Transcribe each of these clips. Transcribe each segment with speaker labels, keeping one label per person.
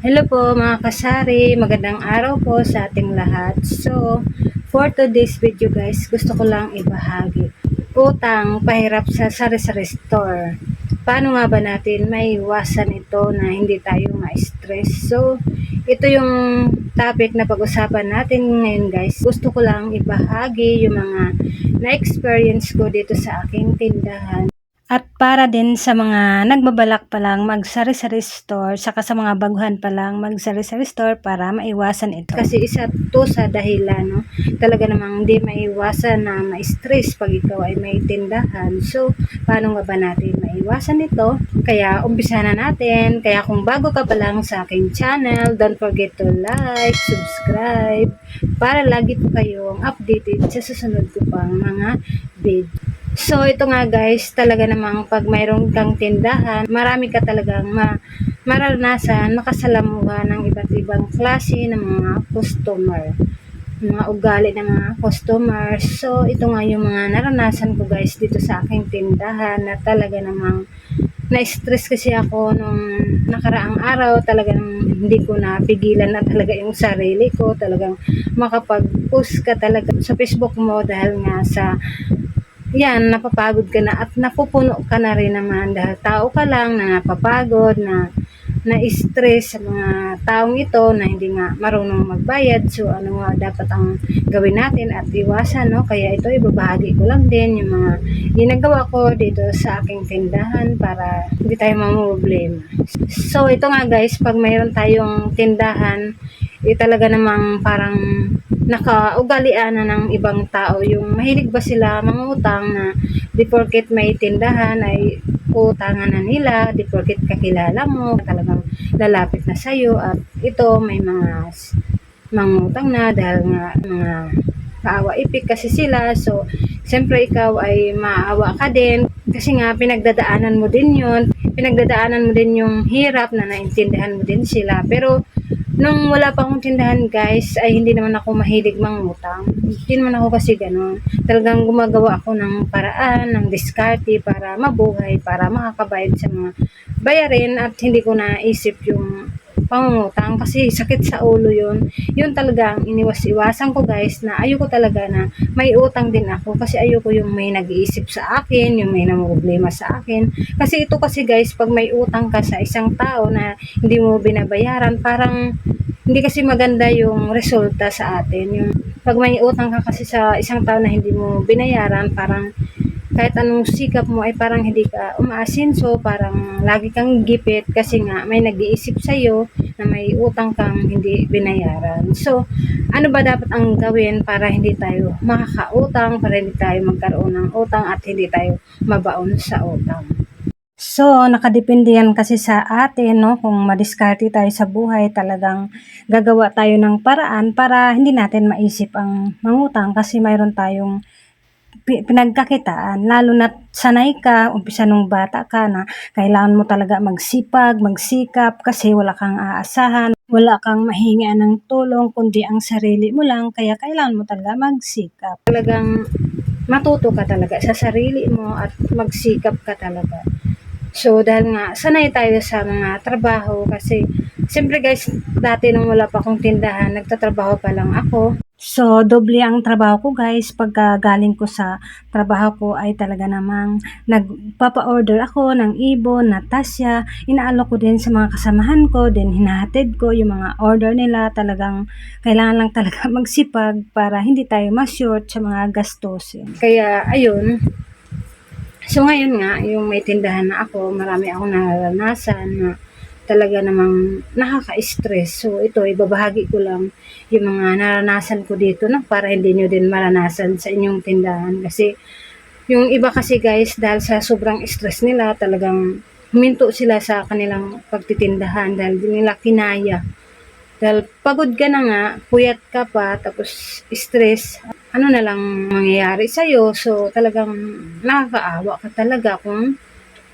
Speaker 1: Hello po mga kasari, magandang araw po sa ating lahat. So, for today's video guys, gusto ko lang ibahagi. Utang, pahirap sa sari-sari store. Paano nga ba natin maiwasan ito na hindi tayo ma-stress? So, ito yung topic na pag-usapan natin ngayon guys. Gusto ko lang ibahagi yung mga na-experience ko dito sa aking tindahan. At para din sa mga nagbabalak pa lang mag-sari-sari store, saka sa mga baguhan pa lang mag-sari-sari store para maiwasan ito. Kasi isa to sa dahilan, no? Talaga namang hindi maiwasan na ma-stress pag ikaw ay may tindahan. So, paano nga ba natin maiwasan ito? Kaya, umpisa na natin. Kaya kung bago ka pa lang sa aking channel, don't forget to like, subscribe, para lagi po kayong updated sa susunod ko pang mga video. So, ito nga guys, talaga namang pag mayroon kang tindahan, marami ka talagang ma mararanasan, makasalamuha ng iba't ibang klase ng mga customer. Mga ugali ng mga customers. So, ito nga yung mga naranasan ko guys dito sa aking tindahan na talaga namang na-stress kasi ako nung nakaraang araw. Talagang hindi ko napigilan na talaga yung sarili ko. Talagang makapag-post ka talaga sa Facebook mo dahil nga sa yan, napapagod ka na at napupuno ka na rin naman dahil tao ka lang na napapagod, na na-stress sa mga taong ito na hindi nga marunong magbayad. So, ano nga dapat ang gawin natin at iwasan, no? Kaya ito, ibabahagi ko lang din yung mga ginagawa ko dito sa aking tindahan para hindi tayo mamumblema. So, ito nga guys, pag mayroon tayong tindahan, eh, talaga namang parang nakaugalian na ng ibang tao. Yung mahilig ba sila mangutang na di porket may tindahan ay utangan na nila, di porket kakilala mo, talagang lalapit na sa'yo at ito may mga mangutang na dahil nga mga kaawa ipik kasi sila. So, siyempre ikaw ay maawa ka din kasi nga pinagdadaanan mo din yun. Pinagdadaanan mo din yung hirap na naintindihan mo din sila. Pero, nung wala pa akong tindahan guys, ay hindi naman ako mahilig mangutang. Hindi naman ako kasi ganun. Talagang gumagawa ako ng paraan, ng diskarte para mabuhay, para makakabayad sa mga bayarin at hindi ko naisip yung pangungutang kasi sakit sa ulo yun. Yun talaga ang iniwas-iwasan ko guys na ayoko talaga na may utang din ako kasi ayoko yung may nag-iisip sa akin, yung may namumblema sa akin. Kasi ito kasi guys, pag may utang ka sa isang tao na hindi mo binabayaran, parang hindi kasi maganda yung resulta sa atin. Yung pag may utang ka kasi sa isang tao na hindi mo binayaran, parang kahit anong sikap mo ay parang hindi ka umaasinso, parang lagi kang gipit kasi nga may nag-iisip sa'yo na may utang kang hindi binayaran. So, ano ba dapat ang gawin para hindi tayo makakautang, para hindi tayo magkaroon ng utang at hindi tayo mabaon sa utang? So, nakadepende yan kasi sa atin, no? Kung madiskarte tayo sa buhay, talagang gagawa tayo ng paraan para hindi natin maisip ang mangutang kasi mayroon tayong pinagkakitaan. Lalo na sanay ka, umpisa nung bata ka na kailangan mo talaga magsipag, magsikap kasi wala kang aasahan, wala kang mahingian ng tulong kundi ang sarili mo lang kaya kailangan mo talaga magsikap. Talagang matuto ka talaga sa sarili mo at magsikap ka talaga. So, dahil nga, sanay tayo sa mga trabaho kasi, siyempre guys, dati nung wala pa akong tindahan, nagtatrabaho pa lang ako. So, doble ang trabaho ko guys. Pagka galing ko sa trabaho ko ay talaga namang nagpapa-order ako ng ibon, natasya. Inaalok ko din sa mga kasamahan ko, din hinahatid ko yung mga order nila. Talagang kailangan lang talaga magsipag para hindi tayo ma-short sa mga gastusin. Kaya, ayun, So ngayon nga, yung may tindahan na ako, marami akong nararanasan na talaga namang nakaka-stress. So ito, ibabahagi ko lang yung mga naranasan ko dito na para hindi nyo din maranasan sa inyong tindahan. Kasi yung iba kasi guys, dahil sa sobrang stress nila, talagang huminto sila sa kanilang pagtitindahan dahil di nila kinaya. Dahil pagod ka na nga, puyat ka pa, tapos stress, ano na lang mangyayari sa'yo. So, talagang nakakaawa ka talaga kung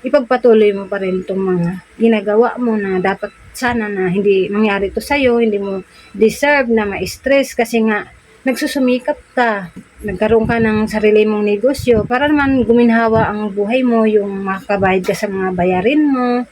Speaker 1: ipagpatuloy mo pa rin itong mga ginagawa mo na dapat sana na hindi mangyari to sa'yo, hindi mo deserve na ma-stress kasi nga nagsusumikap ka, nagkaroon ka ng sarili mong negosyo para naman guminhawa ang buhay mo, yung makabayad ka sa mga bayarin mo,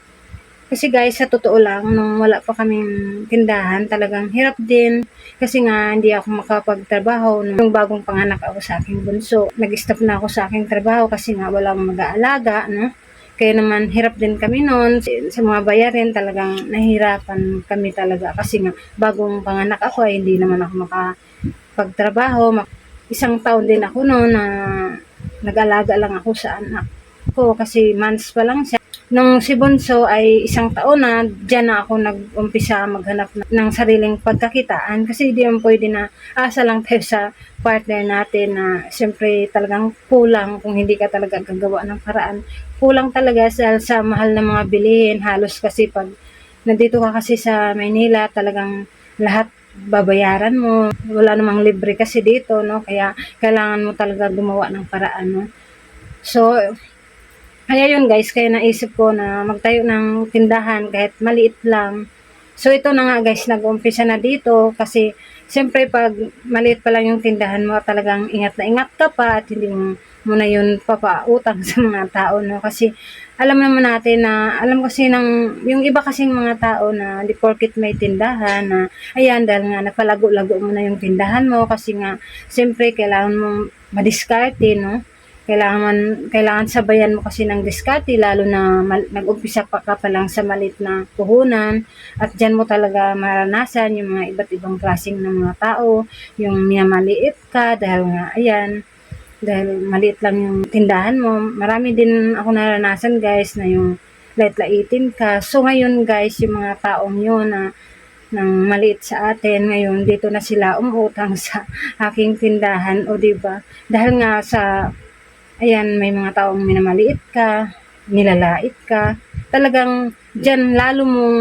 Speaker 1: Kasi guys, sa totoo lang, nung wala pa kaming tindahan, talagang hirap din. Kasi nga, hindi ako makapagtrabaho nung bagong panganak ako sa aking bunso. Nag-stop na ako sa aking trabaho kasi nga walang mag-aalaga, no? Kaya naman, hirap din kami noon. Sa mga bayarin, talagang nahihirapan kami talaga. Kasi nga, bagong panganak ako, ay hindi naman ako makapagtrabaho. Mak- Isang taon din ako noon na nag-alaga lang ako sa anak ko kasi months pa lang siya. Nung si Bunso ay isang taon na, dyan na ako nag-umpisa maghanap na- ng sariling pagkakitaan kasi di mo pwede na asa lang tayo sa partner natin na siyempre talagang kulang kung hindi ka talaga gagawa ng paraan. Kulang talaga sa, sa mahal ng mga bilihin. Halos kasi pag nandito ka kasi sa Maynila, talagang lahat babayaran mo. Wala namang libre kasi dito, no? Kaya kailangan mo talaga gumawa ng paraan, no? So, kaya yun guys, kaya naisip ko na magtayo ng tindahan kahit maliit lang. So ito na nga guys, nag-umpisa na dito kasi siyempre pag maliit pa lang yung tindahan mo, talagang ingat na ingat ka pa at hindi mo muna yun papautang sa mga tao, no? Kasi alam naman natin na, alam kasi ng, yung iba kasing mga tao na di porkit may tindahan na, ayan, dahil nga napalago-lago mo na yung tindahan mo kasi nga, siyempre kailangan mo madiskarte, no? Kailangan kailangan sabayan mo kasi ng diskarte lalo na mal, nag-umpisa pa ka pa lang sa malit na puhunan. At diyan mo talaga maranasan yung mga iba't ibang klaseng ng mga tao yung minamaliit ka dahil nga ayan dahil maliit lang yung tindahan mo. Marami din ako naranasan guys na yung lait-laitin ka. So ngayon guys yung mga taong yun na ng maliit sa atin ngayon dito na sila umutang sa aking tindahan o di ba? Dahil nga sa ayan, may mga taong minamaliit ka, nilalait ka. Talagang dyan lalo mong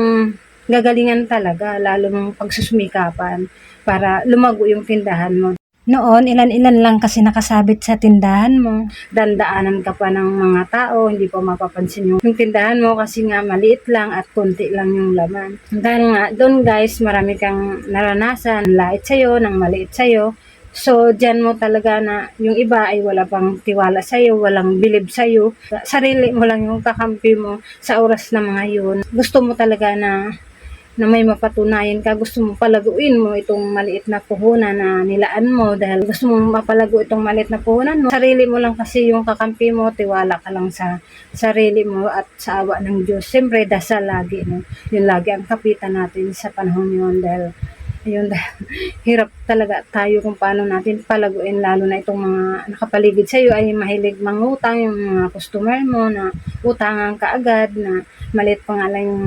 Speaker 1: gagalingan talaga, lalo mong pagsusumikapan para lumago yung tindahan mo. Noon, ilan-ilan lang kasi nakasabit sa tindahan mo. Dandaanan ka pa ng mga tao, hindi pa mapapansin yung, tindahan mo kasi nga maliit lang at konti lang yung laman. Dahil nga, doon guys, marami kang naranasan, lait sa'yo, ng maliit sa'yo. So, dyan mo talaga na yung iba ay wala pang tiwala sa'yo, walang bilib sa'yo. Sarili mo lang yung kakampi mo sa oras na mga yun. Gusto mo talaga na na may mapatunayan ka, gusto mo palaguin mo itong maliit na puhunan na nilaan mo dahil gusto mo mapalago itong maliit na puhunan mo. Sarili mo lang kasi yung kakampi mo, tiwala ka lang sa sarili mo at sa awa ng Diyos. Siyempre, dasal lagi. No? Yun lagi ang kapitan natin sa panahon yun dahil ayun hirap talaga tayo kung paano natin palaguin lalo na itong mga nakapaligid sa iyo ay mahilig mangutang yung mga customer mo na utangan ka agad na maliit pa nga lang yung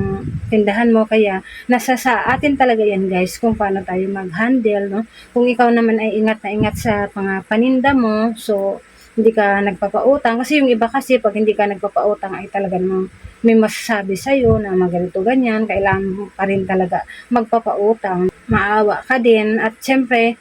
Speaker 1: tindahan mo. Kaya nasa sa atin talaga yan guys kung paano tayo mag-handle no? Kung ikaw naman ay ingat na ingat sa mga paninda mo so hindi ka nagpapautang. Kasi yung iba kasi pag hindi ka nagpapautang ay talaga namang may masasabi sa'yo na maganito ganyan, kailangan pa rin talaga magpapautang maawa ka din at syempre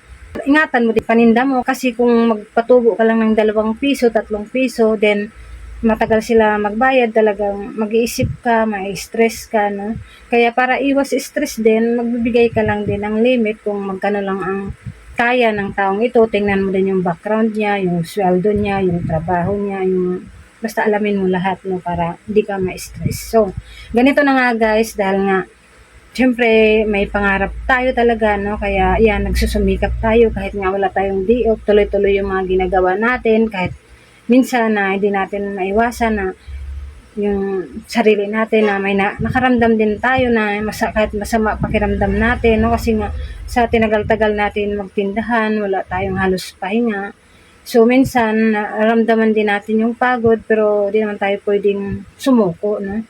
Speaker 1: ingatan mo din paninda mo kasi kung magpatubo ka lang ng dalawang piso, tatlong piso, then matagal sila magbayad talagang mag-iisip ka, may stress ka, no? Kaya para iwas stress din, magbibigay ka lang din ng limit kung magkano lang ang kaya ng taong ito. Tingnan mo din yung background niya, yung sweldo niya, yung trabaho niya, yung basta alamin mo lahat no para hindi ka ma-stress. So, ganito na nga guys dahil nga Siyempre, may pangarap tayo talaga, no? Kaya, yan, nagsusumikap tayo kahit nga wala tayong di off, tuloy-tuloy yung mga ginagawa natin, kahit minsan na hindi natin maiwasan na yung sarili natin na may na, nakaramdam din tayo na masa, kahit masama pakiramdam natin, no? Kasi nga, sa tinagal-tagal natin magtindahan, wala tayong halos pahinga. So, minsan, naramdaman din natin yung pagod, pero di naman tayo pwedeng sumuko, no?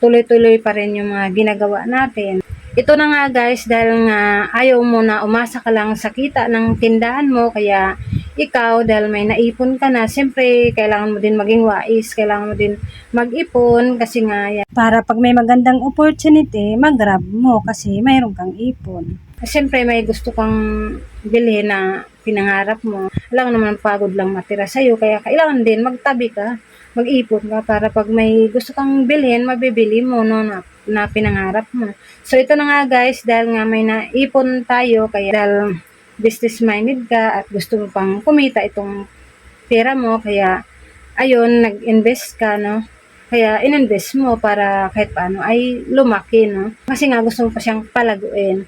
Speaker 1: Tuloy-tuloy pa rin yung mga ginagawa natin. Ito na nga guys, dahil nga ayaw mo na umasa ka lang sa kita ng tindahan mo, kaya ikaw, dahil may naipon ka na, siyempre, kailangan mo din maging wais, kailangan mo din mag-ipon, kasi nga, yan, para pag may magandang opportunity, mag-grab mo, kasi mayroon kang ipon. Siyempre, may gusto kang bilhin na pinangarap mo. Alam naman, pagod lang matira sa'yo, kaya kailangan din magtabi ka, mag-ipon ka, para pag may gusto kang bilhin, mabibili mo, no, na, na pinangarap mo. So, ito na nga guys, dahil nga may naipon tayo, kaya dahil business-minded ka at gusto mo pang kumita itong pera mo, kaya ayun, nag-invest ka, no? Kaya ininvest mo para kahit paano ay lumaki, no? Kasi nga gusto mo pa siyang palaguin.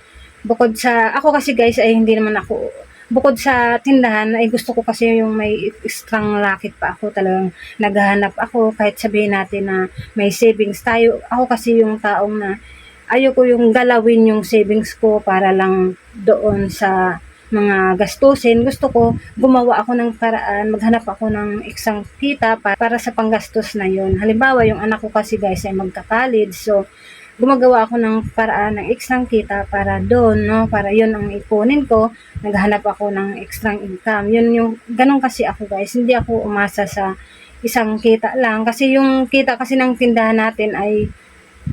Speaker 1: Bukod sa, ako kasi guys ay hindi naman ako, bukod sa tindahan ay gusto ko kasi yung may extrang racket pa ako talagang naghahanap ako kahit sabihin natin na may savings tayo. Ako kasi yung taong na ayoko yung galawin yung savings ko para lang doon sa mga gastusin. Gusto ko gumawa ako ng paraan, maghanap ako ng isang kita pa- para sa panggastos na yun. Halimbawa, yung anak ko kasi guys ay magka-college. So, gumagawa ako ng paraan ng extra kita para doon, no? Para yun ang ipunin ko. Naghanap ako ng extra income. Yun yung, ganun kasi ako guys. Hindi ako umasa sa isang kita lang. Kasi yung kita kasi ng tindahan natin ay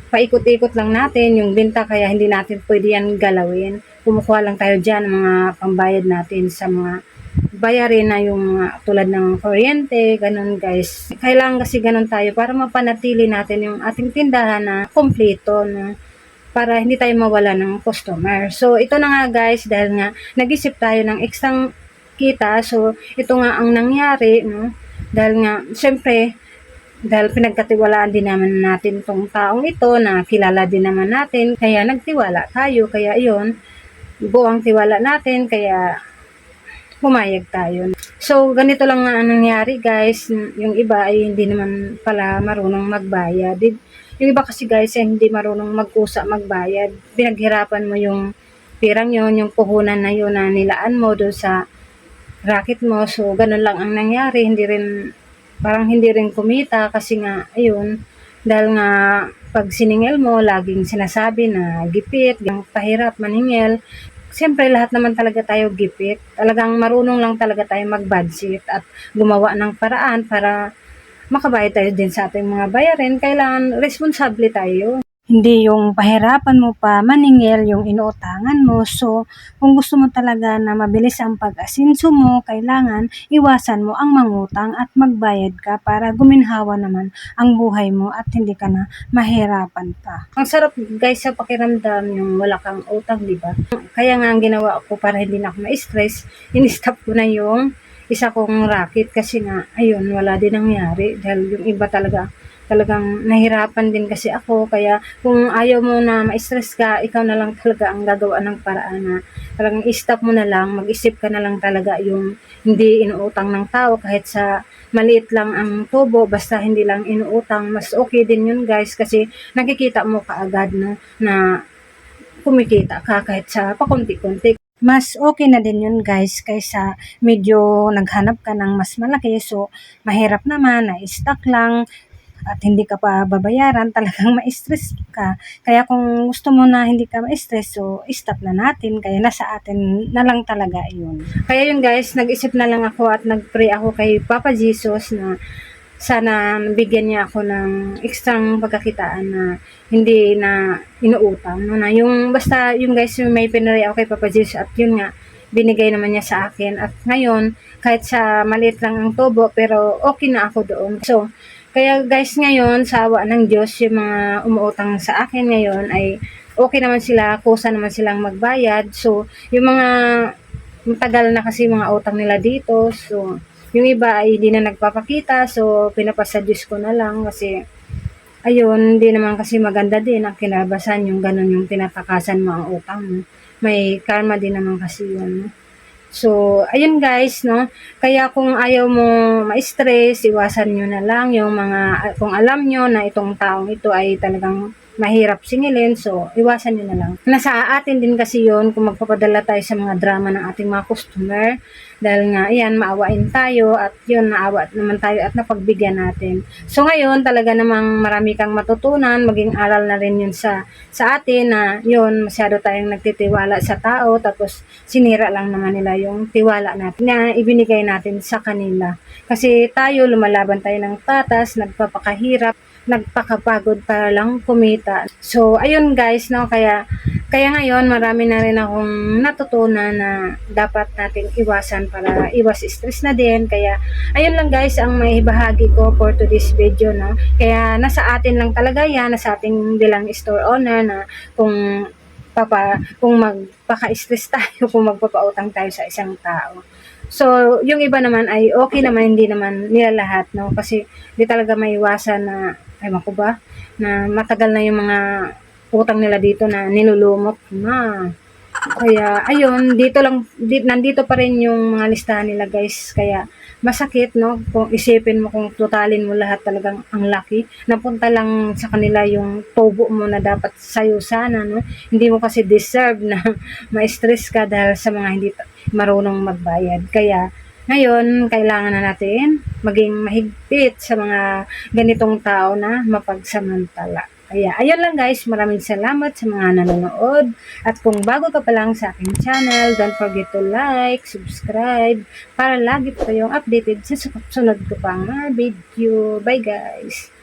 Speaker 1: paikot-ikot lang natin yung benta kaya hindi natin pwede yan galawin. Kumukuha lang tayo dyan ng mga pambayad natin sa mga bayarin na yung mga tulad ng kuryente, ganun guys. Kailangan kasi ganun tayo para mapanatili natin yung ating tindahan na kompleto, no? para hindi tayo mawala ng customer. So, ito na nga guys, dahil nga nag-isip tayo ng extra kita, so ito nga ang nangyari, no? Dahil nga, syempre, dahil pinagkatiwalaan din naman natin tong taong ito na kilala din naman natin, kaya nagtiwala tayo, kaya yun, buong tiwala natin, kaya pumayag tayo. So, ganito lang ang nangyari guys, yung iba ay hindi naman pala marunong magbayad. Yung iba kasi guys ay hindi marunong magkusa magbayad. Pinaghirapan mo yung pirang yon yung puhunan na yun na nilaan mo doon sa racket mo. So, ganun lang ang nangyari. Hindi rin, parang hindi rin kumita kasi nga, ayun, dahil nga pag siningil mo, laging sinasabi na gipit, yung pahirap, maningil. Siyempre, lahat naman talaga tayo gipit. Talagang marunong lang talaga tayo mag-budget at gumawa ng paraan para makabayad tayo din sa ating mga bayarin. Kailangan responsable tayo. Hindi yung pahirapan mo pa, maningil yung inuutangan mo. So, kung gusto mo talaga na mabilis ang pag-asinso mo, kailangan iwasan mo ang mangutang at magbayad ka para guminhawa naman ang buhay mo at hindi ka na mahirapan pa. Ang sarap guys sa pakiramdam yung wala kang utang, di ba? Kaya nga ang ginawa ko para hindi na ako ma-stress, in-stop ko na yung isa kong racket kasi nga, ayun, wala din nangyari dahil yung iba talaga talagang nahirapan din kasi ako. Kaya kung ayaw mo na ma-stress ka ikaw na lang talaga ang gagawa ng paraan na talagang i-stop mo na lang. Mag-isip ka na lang talaga yung hindi inuutang ng tao. Kahit sa maliit lang ang tubo basta hindi lang inuutang mas okay din yun guys. Kasi nakikita mo kaagad no na kumikita ka kahit sa pakunti-kunti. Mas okay na din yun guys kaysa medyo naghanap ka ng mas malaki. So mahirap naman na stock lang at hindi ka pa babayaran, talagang ma-stress ka. Kaya kung gusto mo na hindi ka ma-stress, so stop na natin. Kaya nasa atin na lang talaga yun. Kaya yun guys, nag-isip na lang ako at nag-pray ako kay Papa Jesus na sana bigyan niya ako ng ekstrang pagkakitaan na hindi na inuutang. No, na yung basta yung guys yung may pinray ako kay Papa Jesus at yun nga binigay naman niya sa akin at ngayon kahit sa maliit lang ang tubo pero okay na ako doon. So kaya guys ngayon sa awa ng Diyos yung mga umuutang sa akin ngayon ay okay naman sila, kusa naman silang magbayad. So yung mga matagal na kasi mga utang nila dito. So yung iba ay hindi na nagpapakita. So pinapasa Diyos ko na lang kasi ayun, hindi naman kasi maganda din ang kinabasan yung ganun yung tinatakasan mo ang utang. May karma din naman kasi yun. So, ayun guys, no? Kaya kung ayaw mo ma-stress, iwasan nyo na lang yung mga, kung alam nyo na itong taong ito ay talagang mahirap singilin, so iwasan nyo na lang. Nasa atin din kasi yun kung magpapadala tayo sa mga drama ng ating mga customer. Dahil nga, ayan, maawain tayo at yun, naawa naman tayo at napagbigyan natin. So ngayon, talaga namang marami kang matutunan, maging aral na rin yun sa, sa atin na yun, masyado tayong nagtitiwala sa tao, tapos sinira lang naman nila yung tiwala natin na ibinigay natin sa kanila. Kasi tayo, lumalaban tayo ng patas, nagpapakahirap, nagpakapagod para lang kumita. So, ayun guys, no, kaya kaya ngayon, marami na rin akong natutunan na dapat nating iwasan para iwas stress na din. Kaya, ayun lang guys ang may bahagi ko for today's video, no. Kaya, nasa atin lang talaga yan, nasa ating bilang store owner na kung papa, kung magpaka-stress tayo, kung magpapautang tayo sa isang tao. So, yung iba naman ay okay naman, hindi naman nila lahat, no? Kasi di talaga may iwasan na, ewan ko ba, na matagal na yung mga utang nila dito na nilulumot na. Kaya, ayun, dito lang, di, nandito pa rin yung mga listahan nila guys. Kaya, masakit, no? Kung isipin mo, kung totalin mo lahat talagang ang laki. Napunta lang sa kanila yung tubo mo na dapat sa'yo sana, no? Hindi mo kasi deserve na ma-stress ka dahil sa mga hindi marunong magbayad. Kaya, ngayon, kailangan na natin maging mahigpit sa mga ganitong tao na mapagsamantala. Kaya, ayun lang guys, maraming salamat sa mga nanonood. At kung bago ka pa lang sa aking channel, don't forget to like, subscribe, para lagi po kayong updated sa sunod ko pang mga video. Bye guys!